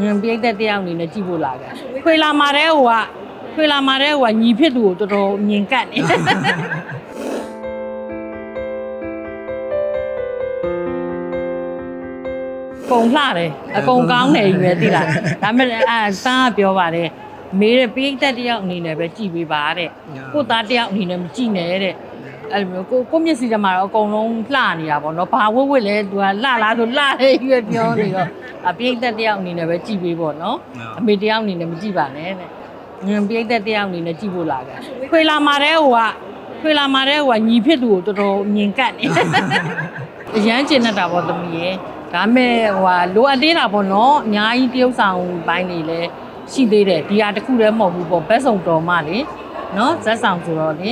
ငင်ပြိတ်သက်တယောက်အနေနဲ့ကြည့်ဖို့လာခဲ့ခွေလာမာတဲ့ဟိုကခွေလာမာတဲ့ဟိုကညီဖြစ်သူကိုတော်တော်ညင်ကတ်နေကုံလှတယ်အကုန်ကောင်းတယ်ကြီးပဲသိလားဒါပေမဲ့အဲစမ်းကပြောပါတယ်မေးတဲ့ပြိတ်သက်တယောက်အနေနဲ့ပဲကြည်ပေးပါတဲ့ကိုသားတယောက်အနေနဲ့မကြည်နဲ့တဲ့ အဲ့လိုမျိုးကိုကိုမျက်စိထဲမှာတော့အကုန်လုံးလှနေတာပေါ့နော်ဘာဝတ်ဝတ်လဲသူကလှလားဆိုလှတယ်ကြီးပဲပြောနေတော့အပြိတ်သက်တယောက်အနေနဲ့ပဲကြည်ပေးပေါ့နော်အမေတယောက်အနေနဲ့မကြည်ပါနဲ့တဲ့ငင်ပြိတ်သက်တယောက်အနေနဲ့ကြည်ဖို့လာခဲ့ခွေလာမာတဲ့ဟိုကခွေလာမာတဲ့ဟိုကညီဖြစ်သူကိုတော်တော်ညင်ကတ်နေအရန်ကျင်နေတာပေါ့သမီးရဲ့ဒါမဲ့ဟိုဟာလိုအပ်သေးတာပေါ့နော်အများကြီးတရုပ်ဆောင်ဘိုင်းတွေလည်းရှိသေးတယ်ဒီဟာတစ်ခုတည်းမဟုတ်ဘူးပေါ့ဘက်စုံတော်မှလေနော်ဇက်ဆောင်ဆိုတော့လေ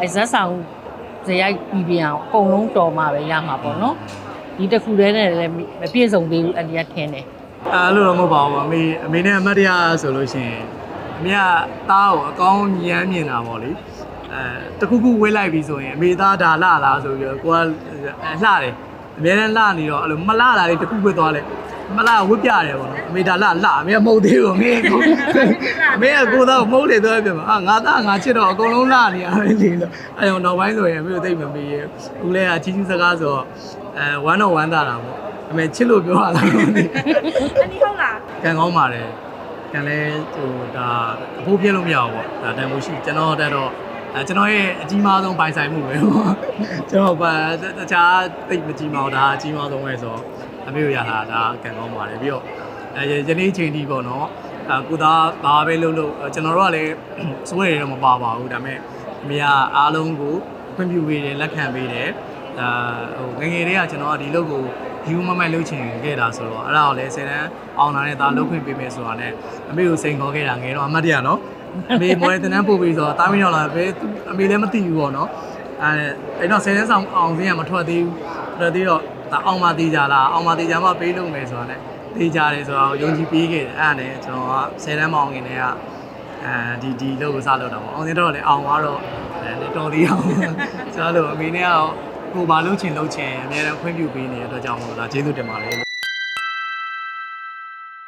အဲဇက်ဆောင် ဇရိုက်ပြီးပြအောင်အကုန်လုံးတော်မှပဲရမှာပေါ့နော်ဒီတစ်ခုတည်းနဲ့လည်းမပြည့်စုံသေးဘူးအန်ဒီကထင်းတယ်အဲ့လိုတော့မဟုတ်ပါဘူးအမေအမေနဲ့အမတ်တရားဆိုလို့ရှိရင်အမေကသားကိုအကောင်းညမ်းမြင်တာပေါ့လေအဲတခုခုဝေးလိုက်ပြီဆိုရင်အမေသားဒါလှလားဆိုပြီးတော့ကိုကအဲလှတယ်အများနဲ့လှနေတော့အဲ့လိုမလှတာလေးတခုပဲသွားလဲ မလှဝတ်ပြတယ်ပေါ့နော်အမေဒါလှလှအမေကမဟုတ်သေးဘူးအမေကိုအမေကကိုသားကိုမဟုတ်လေတော့ပြန်မှာအာငါသားငါချစ်တော့အကုန်လုံးလှနေရတယ်လေလို့အဲတော့နောက်ပိုင်းဆိုရင်အမေကိုသိမ့်မမေးရဘူးလဲအချီးချူးစကားဆိုတော့အဲဝမ်းတော့ဝမ်းသာတာပေါ့အမေချစ်လို့ပြောရတာမသိဘူးအနီဟုတ်လားကံကောင်းပါတယ်ကံလဲဟိုဒါအဖို့ပြည့်လို့မရဘူးပေါ့ဒါတန်ဖိုးရှိကျွန်တော်တက်တော့အဲကျွန်တော်ရဲ့အကြီးမားဆုံးပိုင်ဆိုင်မှုပဲပေါ့ကျွန်တော်ပါတခြားသိပ်မကြီးမားဘူးဒါအကြီးမားဆုံးပဲဆိုတော့ အမေကိုရတာဒါကံကောင်းပါတယ်ပြီးတော့အဲယနေ့ချိန်ဒီပေါ့နော်အဲကိုသားဘာပဲလုပ်လို့ကျွန်တော်တို့ကလည်းစိုးရတော့မပါပါဘူးဒါပေမဲ့အမေကအားလုံးကိုခွင့်ပြုပေးတယ်လက်ခံပေးတယ်ဒါဟိုငယ်ငယ်လေးကကျွန်တော်ကဒီလုပ်ကိုယူမမိုက်လုပ်ချင်ခဲ့တာဆိုတော့အဲ့ဒါကိုလည်းဆယ်တန်းအောင်လာတဲ့သားလုပ်ခွင့်ပေးမယ်ဆိုတာနဲ့အမေကိုစိန်ခေါ်ခဲ့တာငယ်တော့အမတ်တရနော်အမေမော်ရယ်တန်းတန်းပို့ပြီးဆိုတော့တားမင်းရောက်လာပဲသူအမေလည်းမသိဘူးပေါ့နော်အဲအဲ့တော့ဆယ်တန်းဆောင်အောင်စင်းကမထွက်သေးဘူးထွက်သေးတော့ ဒါအောင်မသေးကြလားအောင်မသေးကြမှပေးလို့မယ်ဆိုတာနဲ့သေးကြတယ်ဆိုတော့ယုံကြည်ပေးခဲ့တယ်အဲ့ဒါနဲ့ကျွန်တော်ကဆယ်တန်းမအောင်ခင်တည်းကအဲဒီဒီလုပ်ကိုစလုပ်တာပေါ့အောင်စင်းတော့လည်းအောင်သွားတော့အဲတော်သေးအောင်ဆိုတော့အမေနဲ့ကတော့ကိုဘာလုပ်ချင်လုပ်ချင်အများအားခွင့်ပြုပေးနေတဲ့အတွက်ကြောင့်မို့လားကျေးဇူးတင်ပါတယ်